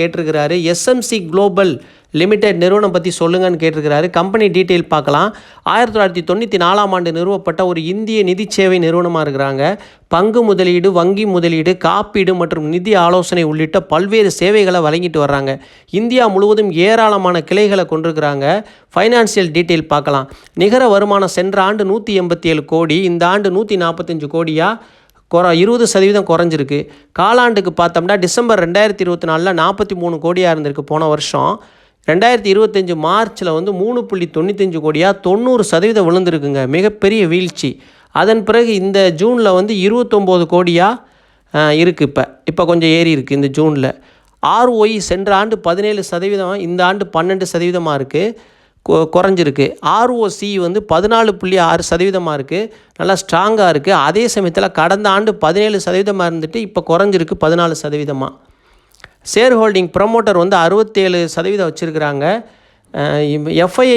கேட்டிருக்கிறாரு. SMC global limited நிறுவனம் பற்றி சொல்லுங்கன்னு கேட்டிருக்கிறாரு. கம்பெனி டீட்டெயில் பார்க்கலாம். ஆயிரத்தி தொள்ளாயிரத்தி தொண்ணூற்றி நாலாம் ஆண்டு நிறுவப்பட்ட ஒரு இந்திய நிதி சேவை நிறுவனமாக இருக்கிறாங்க. பங்கு முதலீடு வங்கி முதலீடு காப்பீடு மற்றும் நிதி ஆலோசனை உள்ளிட்ட பல்வேறு சேவைகளை வழங்கிட்டு வர்றாங்க. இந்தியா முழுவதும் ஏராளமான கிளைகளை கொண்டிருக்கிறாங்க. ஃபைனான்சியல் டீட்டெயில் பார்க்கலாம். நிகர வருமானம் சென்ற ஆண்டு நூற்றி எண்பத்தி ஏழு கோடி இந்த ஆண்டு நூற்றி நாற்பத்தஞ்சு கோடியாக குற இருபது சதவீதம் குறைஞ்சிருக்கு. காலாண்டுக்கு பார்த்தோம்னா டிசம்பர் ரெண்டாயிரத்தி இருபத்தி நாலில் நாற்பத்தி மூணு கோடியாக இருந்திருக்கு போன வருஷம். ரெண்டாயிரத்தி இருபத்தஞ்சி மார்ச்சில் வந்து மூணு புள்ளி தொண்ணூத்தஞ்சு கோடியாக தொண்ணூறு சதவீதம் விழுந்திருக்குங்க. மிகப்பெரிய வீழ்ச்சி. அதன் பிறகு இந்த ஜூனில் வந்து இருபத்தொம்போது கோடியாக இருக்குது இப்போ. இப்போ கொஞ்சம் ஏறி இருக்குது இந்த ஜூனில். ஆர்ஓஇ சென்ற ஆண்டு பதினேழு சதவீதம் இந்த ஆண்டு பன்னெண்டு சதவீதமாக இருக்குது குறைஞ்சிருக்கு. ஆர்ஓசி வந்து பதினாலு புள்ளி ஆறு சதவீதமாக இருக்குது நல்லா ஸ்ட்ராங்காக இருக்குது அதே சமயத்தில் கடந்த ஆண்டு பதினேழு சதவீதமாக இருந்துட்டு இப்போ குறைஞ்சிருக்கு பதினாலு சதவீதமாக ஷேர் ஹோல்டிங் ப்ரமோட்டர் வந்து அறுபத்தேழு சதவீதம் வச்சுருக்கிறாங்க. எஃப்ஐஐ